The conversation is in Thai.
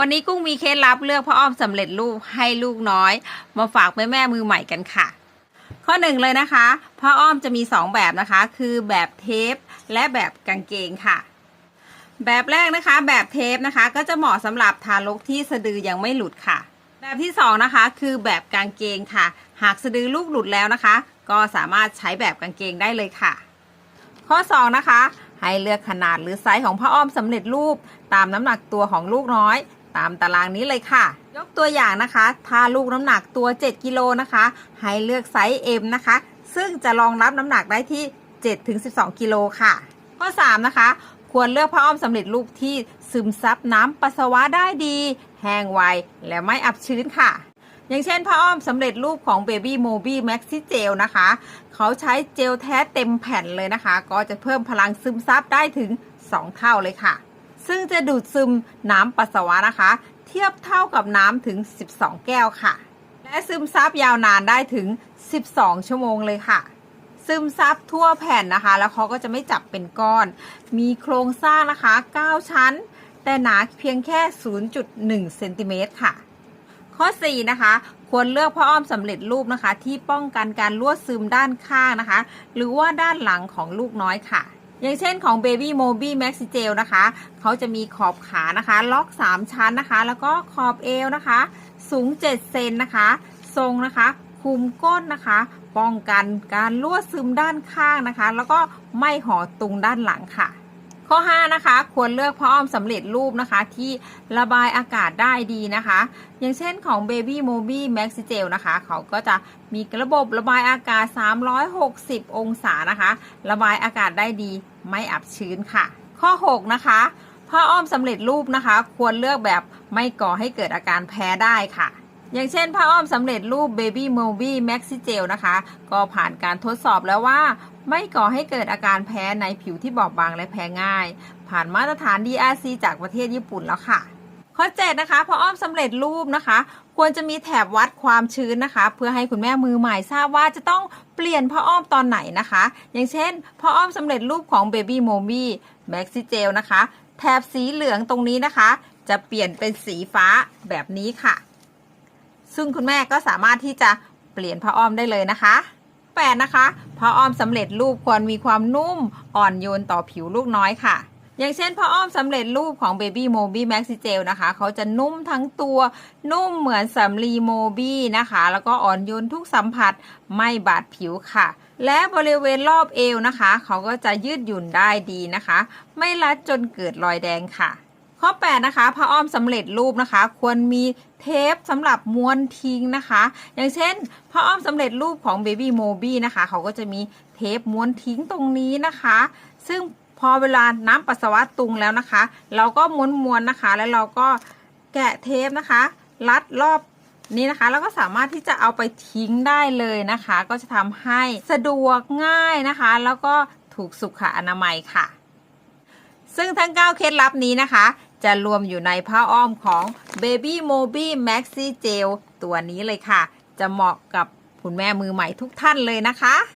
วันนี้กุ้งมีเคล็ดลับเลือกผ้าอ้อมสำเร็จรูปให้ลูกน้อย มาฝากแม่แม่มือใหม่กันค่ะ ข้อหนึ่งเลยนะคะผ้าอ้อมจะมี 2 แบบนะคะ คือแบบเทปและแบบกางเกงค่ะ แบบแรกนะคะ แบบเทปนะคะ ก็จะเหมาะสำหรับทารกที่สะดือยังไม่หลุดค่ะ แบบที่สองนะคะคือแบบกางเกงค่ะ หากสะดือลูกหลุดแล้วนะคะ ก็สามารถใช้แบบกางเกงได้เลยค่ะ ข้อ 2 นะคะให้เลือกขนาดหรือไซส์ของผ้าอ้อมสำเร็จรูปตามน้ำหนักตัวของลูกน้อย ตามตารางนี้เลยค่ะ ยกตัวอย่างนะคะ ถ้าลูกน้ำหนักตัว 7 กิโลนะคะ ให้เลือกไซส์ M นะคะ ซึ่งจะรองรับน้ำหนักได้ที่ 7-12 กิโลค่ะ ข้อ 3 นะคะ ควรเลือกผ้าอ้อมสำเร็จรูปที่ซึมซับน้ำปัสสาวะได้ดี แห้งไว และไม่อับชื้นค่ะ อย่างเช่นผ้าอ้อมสำเร็จรูปของ Baby Mobi Maxi Gel นะคะ เขาใช้เจลแท้เต็มแผ่นเลยนะคะ ก็จะเพิ่มพลังซึมซับได้ถึง 2 เท่าเลยค่ะ ซึ่งจะดูดซึมน้ำปัสสาวะนะคะ เทียบเท่ากับน้ำถึง 12 แก้วค่ะ และซึมซับยาวนานได้ถึง 12 ชั่วโมงเลยค่ะ ซึมซับทั่วแผ่นนะคะ แล้วเขาก็จะไม่จับเป็นก้อน มีโครงสร้างนะคะ 9 ชั้น แต่หนาเพียงแค่ 0.1 เซนติเมตรค่ะ ข้อ 4 นะคะควรเลือกผ้าอ้อมสำเร็จรูปนะคะ ที่ป้องกันการรั่วซึมด้านข้างนะคะ หรือว่าด้านหลังของลูกน้อยค่ะ อย่างเช่นของ Baby Mobi Maxi Gel นะคะ เขาจะมีขอบขานะคะ ล็อก 3 ชั้นนะคะ แล้วก็ขอบเอวนะคะ สูง 7 เซนนะคะ ทรงนะคะ คุมก้นนะคะ ป้องกันการรั่วซึมด้านข้างนะคะ แล้วก็ไม่ห่อตุงด้านหลังค่ะ ข้อ 5 นะคะ ควรเลือกผ้าอ้อมสำเร็จรูปนะคะ ที่ระบายอากาศได้ดีนะคะ อย่างเช่นของ Baby Mobi Max Gel นะคะ เขาก็จะมีระบบระบายอากาศ 360 องศานะคะ ระบายอากาศได้ดีไม่อับชื้นค่ะ ข้อ 6 นะคะผ้าอ้อมสำเร็จรูปนะคะ ควรเลือกแบบไม่ก่อให้เกิดอาการแพ้ได้ค่ะ อย่างเช่นผ้าอ้อมสำเร็จรูป Baby Mobi Maxi Gel นะคะ ก็ผ่านการทดสอบแล้วว่า ไม่ก่อให้เกิดอาการแพ้ในผิวที่บอบบางและแพ้ง่าย ผ่านมาตรฐาน DRC จากประเทศญี่ปุ่นแล้วค่ะ ข้อ7นะคะผ้าอ้อมสำเร็จรูปนะคะ ควรจะมีแถบวัดความชื้นนะคะ เพื่อให้คุณแม่มือใหม่ทราบว่าจะต้องเปลี่ยนผ้าอ้อมตอนไหนนะคะ อย่างเช่นผ้าอ้อมสำเร็จรูปของ Baby Mobi Maxi Gel นะคะ แถบสีเหลืองตรงนี้นะคะ จะเปลี่ยนเป็นสีฟ้าแบบนี้ค่ะ ซึ่งคุณแม่ก็สามารถที่จะเปลี่ยนผ้าอ้อมได้เลยนะคะ 8 นะคะผ้าอ้อมสำเร็จรูปควรมีความนุ่มอ่อนโยนต่อผิวลูกน้อยค่ะ อย่างเช่นผ้าอ้อมสำเร็จรูปของ Baby Mobi Maxi Gel นะคะ เขาจะนุ่มทั้งตัวนุ่มเหมือนสำลีโมบีนะคะ แล้วก็อ่อนโยนทุกสัมผัสไม่บาดผิวค่ะ และบริเวณรอบเอวนะคะ เขาก็จะยืดหยุ่นได้ดีนะคะ ไม่รัดจนเกิดรอยแดงค่ะ ข้อ 8 นะคะผ้าอ้อมสำเร็จรูปนะคะ ควรมีเทปสำหรับม้วนทิ้งนะคะ อย่างเช่นผ้าอ้อมสำเร็จรูปของ Baby Mobi นะคะเขาก็จะมีเทปม้วนทิ้งตรงนี้นะคะ ซึ่งพอเวลาน้ำปัสสาวะตุงแล้วนะคะ เราก็ม้วนม้วนนะคะ แล้วเราก็แกะเทปนะคะ รัดรอบนี้นะคะแล้วก็สามารถที่จะเอาไปทิ้งได้เลยนะคะ ก็จะทำให้สะดวกง่ายนะคะ แล้วก็ถูกสุขอนามัยค่ะ ซึ่งทั้ง 9 เคล็ดลับนี้นะคะ จะรวมอยู่ในผ้าอ้อมของ Baby Mobi Maxi Gel ตัวนี้เลยค่ะ จะเหมาะกับคุณแม่มือใหม่ทุกท่านเลยนะคะ